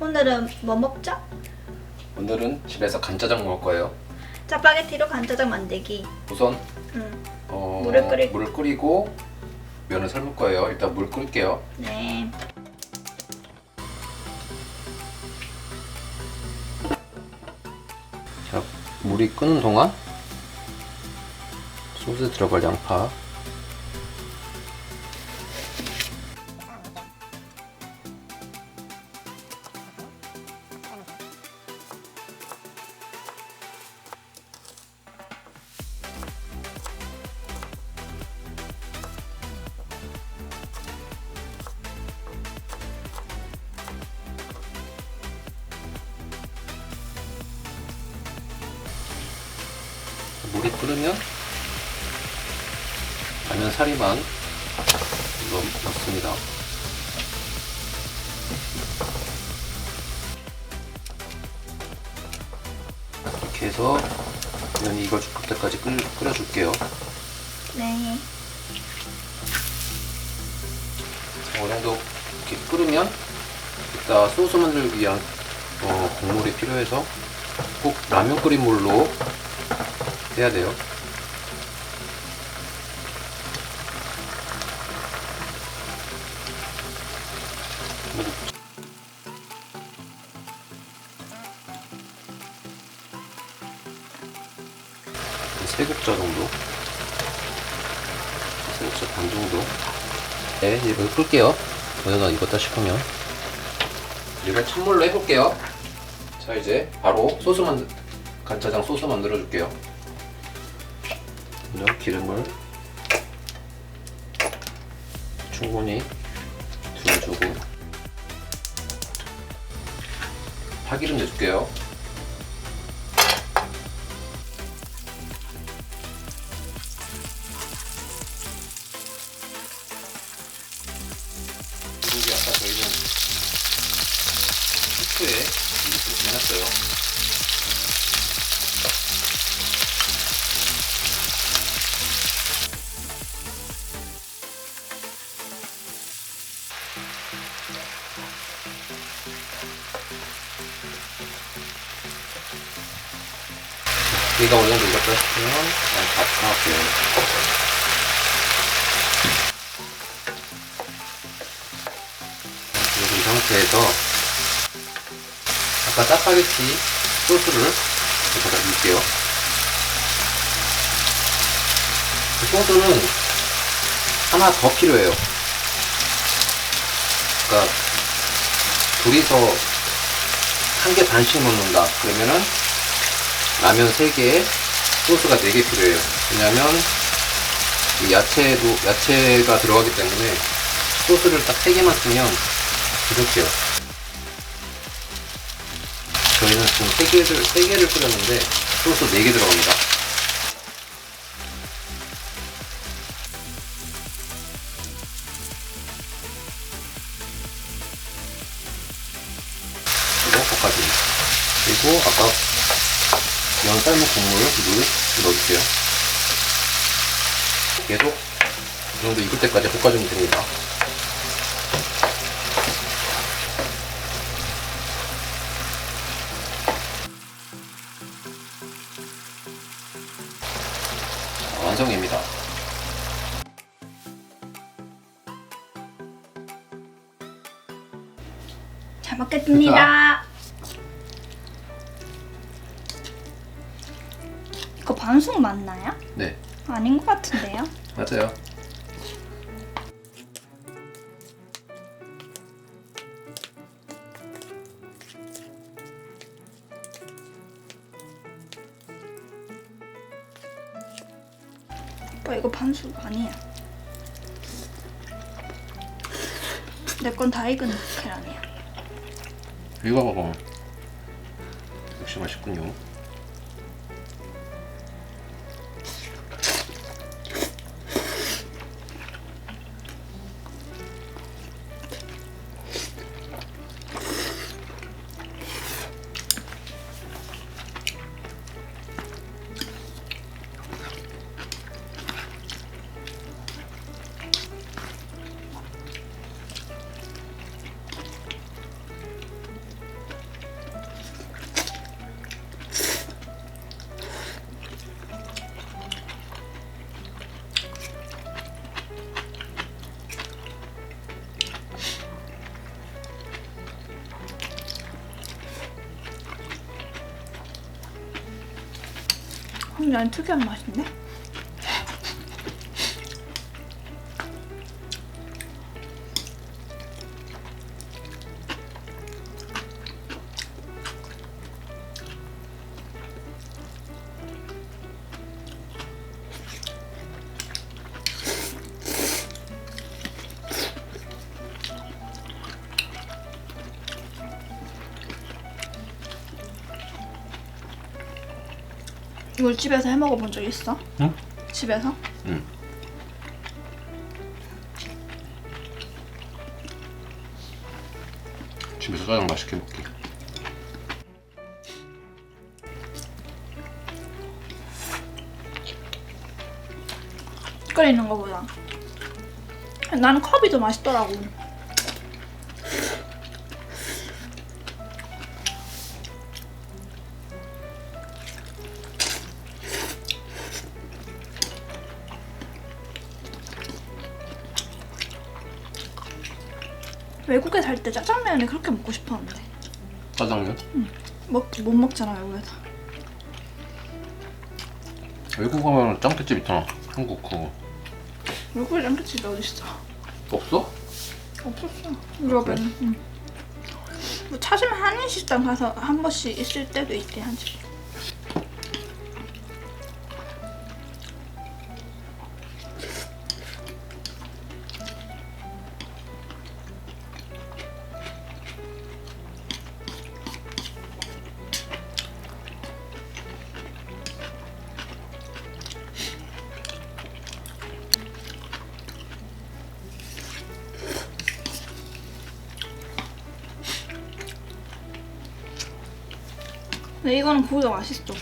오늘은 뭐 먹죠? 오늘은 집에서 간짜장 먹을 거예요. 짜파게티로 간짜장 만들기. 우선 음, 어, 물을 끓이- 물을 끓이고 면을 삶을 거예요. 일단 물 끓일게요. 네. 자, 물이 끓는 동안 소스에 들어갈 양파 물이 끓으면 라면 사리만 넣, 넣습니다. 이렇게 해서 면이 익어 죽을 때까지 끓, 끓여줄게요. 네. 자, 어느 정도 이렇게 끓으면 이따 소스 만들기 위한 어, 국물이 필요해서 꼭 라면 끓인 물로 해야 돼요. 세 국자 정도. 세 국자 반 정도. 네, 이거 끌게요. 어느덧 익었다 싶으면. 이걸 찬물로 해볼게요. 자, 이제 바로 소스 만들, 간짜장 소스 만들어 줄게요. 먼저 기름을 충분히 둘러주고 파기름 내줄게요. 그리고 아까 저희는 후추에 이렇게 해놨어요. 얘가 어느 정도 익었다 싶으면 그냥 다 넣을게요. 그리고 이 상태에서 아까 짜파게티 소스를 여기다 넣을게요. 그 소스는 하나 더 필요해요. 그러니까 둘이서 한 개 반씩 넣는다. 그러면은 라면 3개에 소스가 4개 필요해요. 왜냐면 이 야채도 야채가 들어가기 때문에 소스를 딱 3개만 쓰면 부족해요. 저희는 지금 3개를, 3개를 끓였는데 소스 4개 들어갑니다. 면 삶은 국물 물 넣어줄게요. 계속 이 정도 익을 때까지 볶아주면 됩니다. 자, 완성입니다. 잘 먹겠습니다. 맞나요? 네, 아닌 것 같은데요? 맞아요. 오빠 이거 반숙 아니야. 내 건 다 익은 계란이야. 이거 봐봐. 역시 맛있군요. 음, 난 특이한 맛인데? 이걸 집에서 해 먹어본 적 있어? 응? 집에서? 응. 집에서 짜장 맛있게 먹게. 끓이는 거보다 나는 컵이 더 맛있더라고 외국에 살 때 짜장면이 그렇게 먹고 싶었는데 짜장면? 먹, 못 먹잖아 외국에서 외국 가면 짱깨집 있잖아. 한국 그거. 외국에 짱깨집이 어딨어 없어? 없었어 유럽에는 응. 뭐 찾으면 한인식당 가서 한 번씩 있을 때도 있긴 하지 근데 이거는 고기가 맛있어